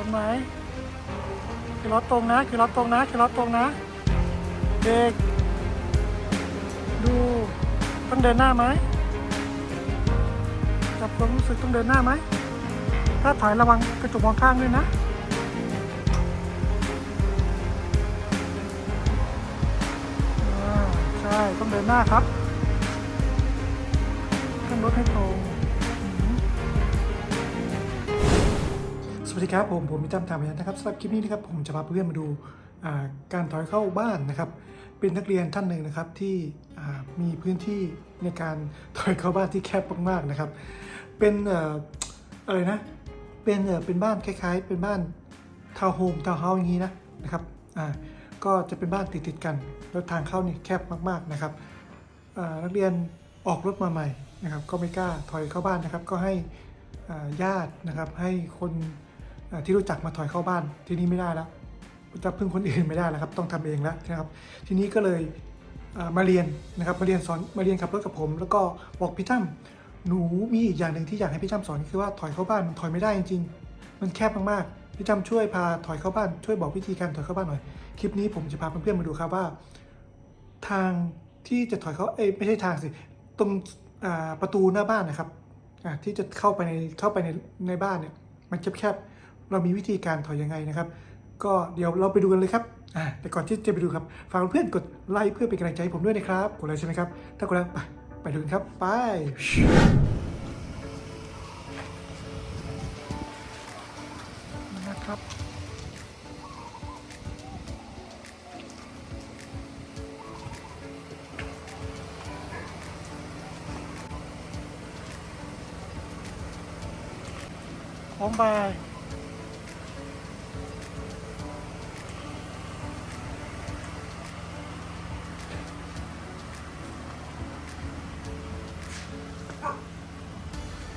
คนไหมขี่รถตรงนะขี่รถตรงนะขี่รถตรงนะเบรกดูต้องเดินหน้าไหมจับความรู้สึกต้องเดินหน้าไหมถ้าถอยระวังกระจกมองข้างด้วยนะใช่ต้องเดินหน้าครับขึ้นรถให้ตรง สวัสดีครับผมผมมิตั้มทามพยันนะครับสำหรับคลิปนี้นะครับผมจะพาเพื่อนมาดูาการถอยเข้าบ้านนะครับ เป็นนักเรียนท่านหนึ่งนะครับที่มีพื้นที่ในการถอยเข้าบ้านที่แคบมากๆนะครับ เป็นออะไรนะเป็นเป็นบ้านคล้าย ๆ เป็นบ้านทาวน์โฮมทาวน์เฮาส์อย่างนี้นะนะครับก็จะเป็นบ้านติดๆกัน แล้วทางเข้านี่แคบมากๆนะครับนักเรียนออกรถมาใหม่นะครับ ก็ไม่กล้าถอยเข้าบ้านนะครับ ก็ให้ญาตินะครับให้คน ที่รู้จักมาถอยเข้าบ้านที่นี่ไม่ได้แล้วจะพึ่งคนอื่นไม่ได้แล้วครับ ต้องทำเองแล้วนะครับ ทีนี้ก็เลยมาเรียนนะครับมาเรียนสอนมาเรียนขับรถกับผม แล้วก็บอกพี่ตั้มหนูมีอีกอย่างหนึ่งที่อยากให้พี่ตั้มสอนคือว่าถอยเข้าบ้านมันถอยไม่ได้จริงๆ มันแคบมากๆ พี่ตั้มช่วยพาถอยเข้าบ้านช่วยบอกวิธีการถอยเข้าบ้านหน่อย คลิปนี้ผมจะพาเพื่อนๆมาดูครับว่า ทางที่จะถอยเขาเอ้ไม่ใช่ทางสิตรงประตูหน้าบ้านนะครับที่จะเข้าไปในเข้าไปในในบ้านเนี่ยมันแคบๆ เรามีวิธีการถอยยังไงนะครับ ก็เดี๋ยวเราไปดูกันเลยครับอ่าแต่ก่อนที่จะไปดูครับฝากเพื่อนๆกดไลค์เพื่อเป็นกำลังใจให้ผมด้วยนะครับกดไลค์ใช่ไหมครับ ถ้ากดแล้วไปไปดูกันครับไปนะครับพร้อมบาย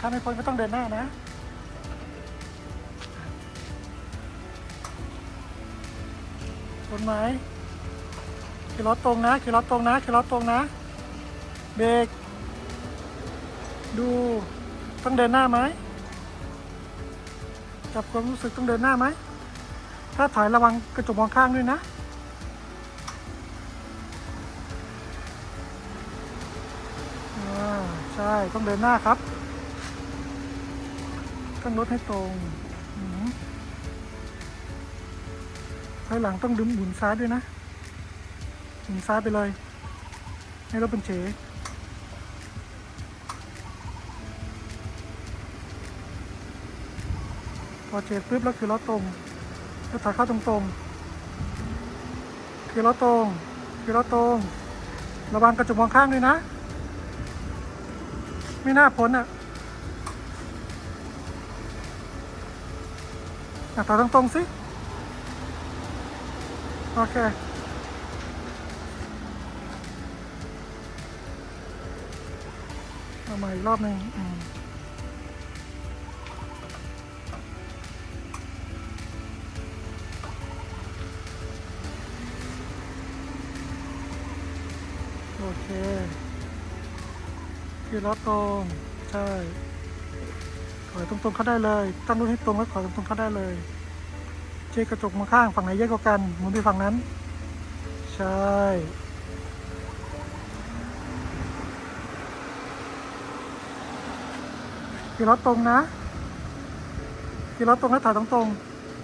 ถ้าไม่พ้นก็ต้องเดินหน้านะคนไหมขี่รถตรงนะขี่รถตรงนะขี่รถตรงนะ เบรก ดู ต้องเดินหน้าไหม จับความรู้สึกต้องเดินหน้าไหม ถ้าถอยระวังกระจกมองข้างด้วยนะอ่าใช่ ต้องเดินหน้าครับ ต้องรถให้ตรงอืมถอยหลังต้องดึงหมุนซ้ายด้วยนะ หมุนซ้ายไปเลย ให้รถเป็นเฉพอเช็คปุ๊บแล้วคือล้อตรงแล้วถอยเข้าตรงตรงๆ คือล้อตรง คือล้อตรง ระวังกระจกมองข้างด้วยนะ ไม่น่าพ้นอะอะ อยตรงตรงๆสิ โอเค เอาใหม่อีกรอบหนึ่งอืมโอเค คือล้อตรง ใช่ ถอยตรงๆเข้าได้เลย ตั้งรถให้ตรงแล้วถอยตรงๆเข้าได้เลยเช็กระจกมาข้างฝั่งไหนเยอะกว่ากันหมุนไปฝั่งนั้น ใช่คือล้อตรงนะคือล้อตรงแล้วถอยตรง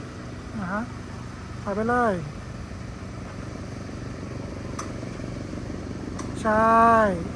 ๆนะฮะถอยไปเลย ใช่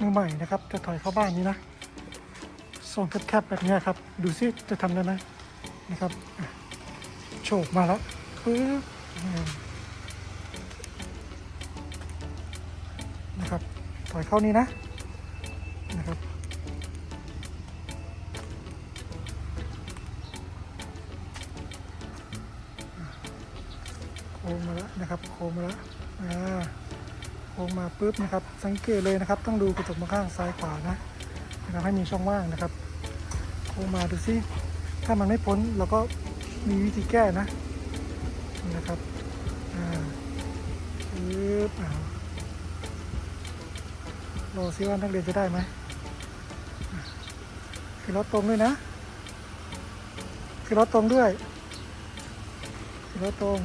มือใหม่นะครับ จะถอยเข้าบ้านนี้นะโซนแคบๆแบบนี้ครับ ดูซิจะทำได้ไหมนะครับโฉบมาแล้วปึ๊บนะครับถอยเข้านี้นะนะครับโค้งมาแล้วนะครับโค้งมาแล้วอ่า โค้งมาปุ๊บนะครับ สังเกตเลยนะครับ ต้องดูกระจกมองข้างซ้ายขวานะนะครับให้มีช่องว่างนะครับโค้งมาดูซิถ้ามันไม่พ้นเราก็มีวิธีแก้นะนี่นะครับอ่าปึ๊บอ่ารอซิว่านักเรียนจะได้ไหมคือรถตรงด้วยนะคือรถตรงด้วยคือรถตรง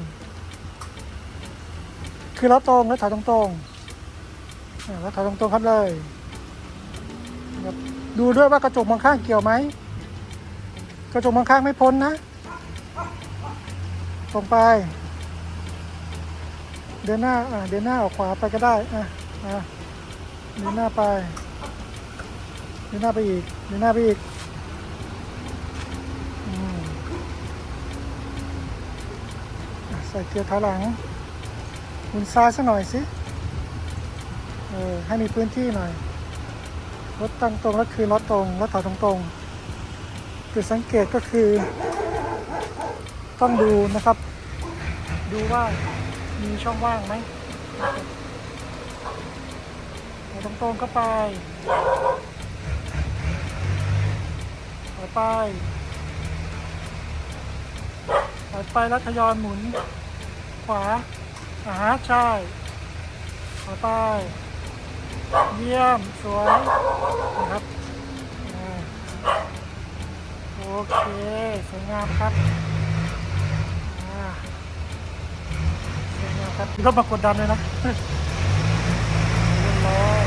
คือรถตรงแล้วถอยตรงตรงๆ แล้วถอยตรงตรงๆครับเลยดูด้วยว่ากระจกมองข้างเกี่ยวไหม กระจกมองข้างไม่พ้นนะ ตรงไป เดินหน้าอ่าเดินหน้าออกขวาไปก็ได้อะอะเดินหน้าไป เดินหน้าไปอีก เดินหน้าไปอีกอใส่เกียร์ถอยหลังหมุนซ้ายสักหน่อยสิ ออให้มีพื้นที่หน่อย รถตั้งตรงแล้วคือรถตรงรถถอยตรงตรงๆจุดสังเกตก็คือ ต้องดูนะครับ ดูว่ามีช่องว่างไหมถอยตรงๆก็ไปถอยไปถอยไปแล้วทยอยหมุน ขวาอ่าใช่ขวาไป เยี่ยม สวยนะครับโอเค สวยงามครับสวยงามครับรถมากดดันเลยนะเรียบร้อย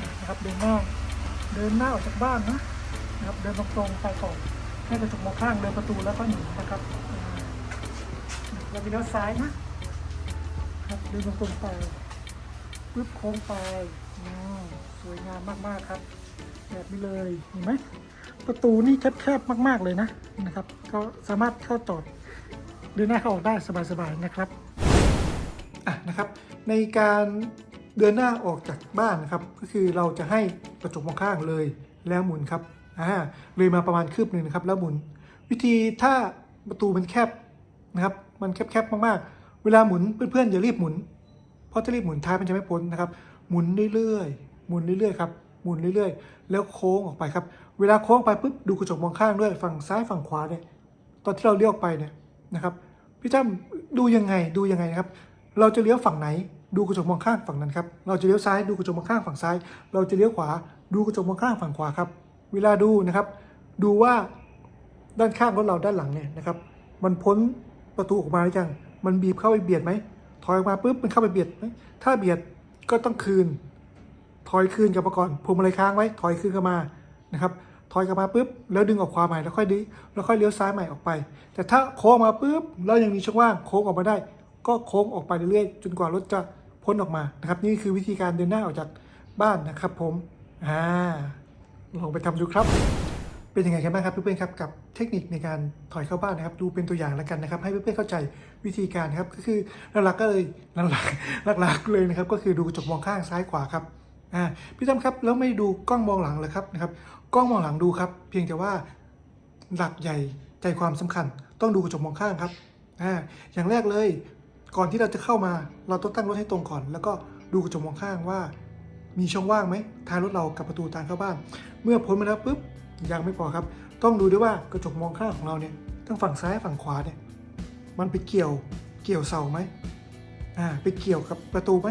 นะครับเดินหน้าเดินหน้าออกจากบ้านนะนะครับเดินตรงๆไปก่อน ให้กระจกมองข้างเดินประตูแล้วก็หนีนะครับเราไปเลี้ยวซ้ายนะครับเดินตรงไปปึ๊บโค้งไปสวยงามมากๆครับ แบบนี้เลยเห็นไหมประตูนี่แคบๆมาก ๆเลยนะนะครับ ก็สามารถเข้าจอดเดินหน้าเข้าออกได้สบายๆนะครับอะนะครับ ในการเดินหน้าออกจากบ้านนะครับ ก็คือเราจะให้กระจกมองข้างเลยแล้วหมุนครับ อ่าเลยมาประมาณคืบหนึ่งนะครับ แล้วหมุน วิธีถ้าประตูมันแคบนะครับ มันแคบๆมากๆ เวลาหมุนเพื่อนๆอย่ารีบหมุน เพราะถ้ารีบหมุนท้ายมันจะไม่พ้นนะครับ หมุนเรื่อยๆหมุนเรื่อยๆครับหมุนเรื่อยๆ แล้วโค้งออกไปครับ เวลาโค้งไปปุ๊บดูกระจกมองข้างด้วยฝั่งซ้ายฝั่งขวาเนี่ยตอนที่เราเลี้ยวออกไปเนี่ยนะครับพี่จ้ำดูยังไงดูยังไงนะครับ เราจะเลี้ยวฝั่งไหน ดูกระจกมองข้างฝั่งนั้นครับ เราจะเลี้ยวซ้ายดูกระจกมองข้างฝั่งซ้าย เราจะเลี้ยวขวาดูกระจกมองข้างฝั่งขวาครับ เวลาดูนะครับ ดูว่าด้านข้างรถเราด้านหลังเนี่ยนะครับ มันพ้นประตูออกมาหรือยัง มันบีบเข้าไปเบียดไหม ถอยออกมาปุ๊บมันเข้าไปเบียดไหมถ้าเบียดก็ต้องคืน ถอยคืนกลับมาก่อนพวงมาลัยค้างไว้ ถอยคืนกลับมานะครับ ถอยกลับมาปุ๊บแล้วดึงออกขวาใหม่แล้วค่อยดึงแล้วค่อยเลี้ยวซ้ายใหม่ออกไป แต่ถ้าโค้งมาปุ๊บแล้วยังมีช่องว่างโค้งออกมาได้ ก็โค้งออกไปเรื่อยๆจนกว่ารถจะพ้นออกมานะครับ นี่คือวิธีการเดินหน้าออกจากบ้านนะครับผม อ่า ลองไปทำดูครับ เป็นยังไงกันบ้างครับเพื่อนๆครับกับเทคนิคในการถอยเข้าบ้านนะครับ ดูเป็นตัวอย่างแล้วกันนะครับ ให้เพื่อนๆเข้าใจวิธีการครับก็คือหลักๆก็เลยหลักๆหลักๆเลยนะครับ ก็คือดูกระจกมองข้างซ้ายขวาครับอ่าพี่ตั้มครับแล้วไม่ดูกล้องมองหลังเลยครับนะครับกล้องมองหลังดูครับ เพียงแต่ว่าหลักใหญ่ใจความสำคัญ ต้องดูกระจกมองข้างครับอ่าอย่างแรกเลย ก่อนที่เราจะเข้ามา เราต้องตั้งรถให้ตรงก่อน แล้วก็ดูกระจกมองข้างว่า มีช่องว่างไหมท้ายรถเรากับประตูทางเข้าบ้าน เมื่อพ้นมาแล้วปุ๊บยังไม่พอครับ ต้องดูด้วยว่ากระจกมองข้างของเราเนี่ยทั้งฝั่งซ้ายฝั่งขวาเนี่ยมันไปเกี่ยวเกี่ยวเสาไหมอ่าไปเกี่ยวกับประตูไหม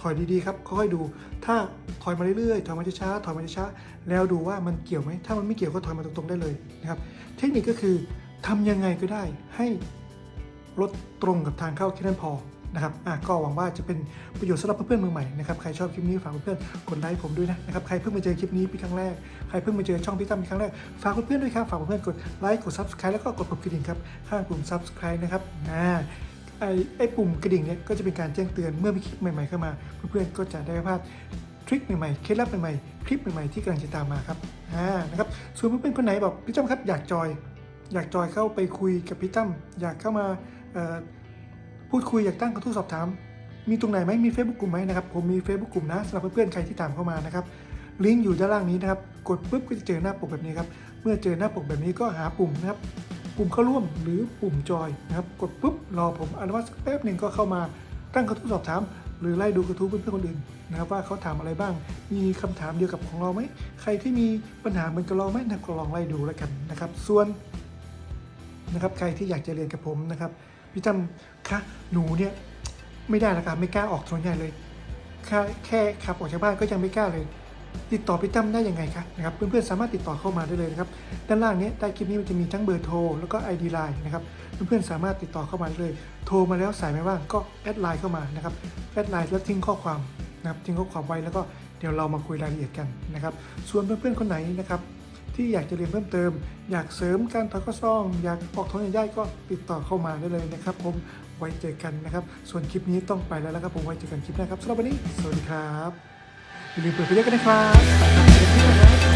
ถอยดีๆครับค่อยดู ถ้าถอยมาเรื่อยๆถอยมาช้าๆถอยมาช้าๆแล้วดูว่ามันเกี่ยวไหมถ้ามันไม่เกี่ยวก็ถอยมาตรงๆได้เลยนะครับ เทคนิคก็คือทำยังไงก็ได้ให้รถตรงกับทางเข้าแค่นั้นพอ นะครับอะก็หวังว่าจะเป็นประโยชน์สำหรับเพื่อนๆมือใหม่นะครับใครชอบคลิปนี้ฝากเพื่อนๆกดไลค์ผมด้วยนะนะครับใครเพิ่งมาเจอคลิปนี้เป็นครั้งแรกใครเพิ่งมาเจอช่องพี่ตั้มเป็นครั้งแรกฝากเพื่อนๆด้วยครับฝากเพื่อนๆกดไลค์กด subscribe แล้วก็กดปุ่มกระดิ่งครับข้างปุ่ม subscribe นะครับอ่าไอ้ไอ้ปุ่มกระดิ่งเนี่ยก็จะเป็นการแจ้งเตือนเมื่อมีคลิปใหม่ๆเข้ามา เพื่อนๆก็จะได้ไม่พลาดทริคใหม่ๆ เคล็ดลับใหม่ๆ คลิปใหม่ๆ ที่กำลังจะตามมาครับ อ่า นะครับ ส่วนเพื่อนๆคนไหนบอกพี่ตั้มครับอยากจอย อยากจอยเข้าไปคุยกับพี่ตั้มอยากเข้ามาเอ่อ พูดคุยอยากตั้งกระทู้สอบถาม มีตรงไหนไหมมี Facebook กลุ่มไหมนะครับผมมี Facebook กลุ่มนะสำหรับเพื่อนๆใครที่ตามเข้ามานะครับลิงก์อยู่ด้านล่างนี้นะครับกดปุ๊บก็จะเจอหน้าปกแบบนี้ครับเมื่อเจอหน้าปกแบบนี้ก็หาปุ่มนะครับปุ่มเข้าร่วมหรือปุ่มจอยนะครับกดปุ๊บรอผมอนุมัติสักแป๊บหนึ่งก็เข้ามาตั้งกระทู้สอบถาม หรือไล่ดูกระทู้เพื่อนๆคนอื่นนะครับว่าเขาถามอะไรบ้าง มีคำถามเดียวกับของเราไหมใครที่มีปัญหาเหมือนกับเราไหมนะก็ลองไล่ดูแล้วกันนะครับ ส่วนนะครับใครที่อยากจะเรียนกับผมนะครับ พี่ตั้มคะหนูเนี่ยไม่ได้ละครับไม่กล้าออกถนนใหญ่เลยแค่แค่ขับออกจากบ้านก็ยังไม่กล้าเลย ติดต่อพี่ตั้มได้ยังไงคะนะครับเพื่อนๆสามารถติดต่อเข้ามาได้เลยนะครับด้านล่างนี้ใต้คลิปนี้มันจะมีทั้งเบอร์โทรแล้วก็ ID Line นะครับเพื่อนๆสามารถติดต่อเข้ามาได้เลย โทรมาแล้วสายไม่ว่างก็แอดไลน์เข้ามานะครับแอดไลน์แล้วทิ้งข้อความนะครับทิ้งข้อความไว้แล้วก็เดี๋ยวเรามาคุยรายละเอียดกันนะครับส่วนเพื่อนๆคนไหนนะครับ ที่อยากจะเรียนเพิ่มเติม อยากเสริมการถอดข้อซ่อง อยากออกท้องใหญ่ๆก็ติดต่อเข้ามาได้เลยนะครับ ผมไว้เจอกันนะครับ ส่วนคลิปนี้ต้องไปแล้วนะครับผมไว้เจอกันคลิปหน้าครับสำหรับวันนี้ สวัสดีครับอย่าลืมเปิดไปเยอะกันนะครับ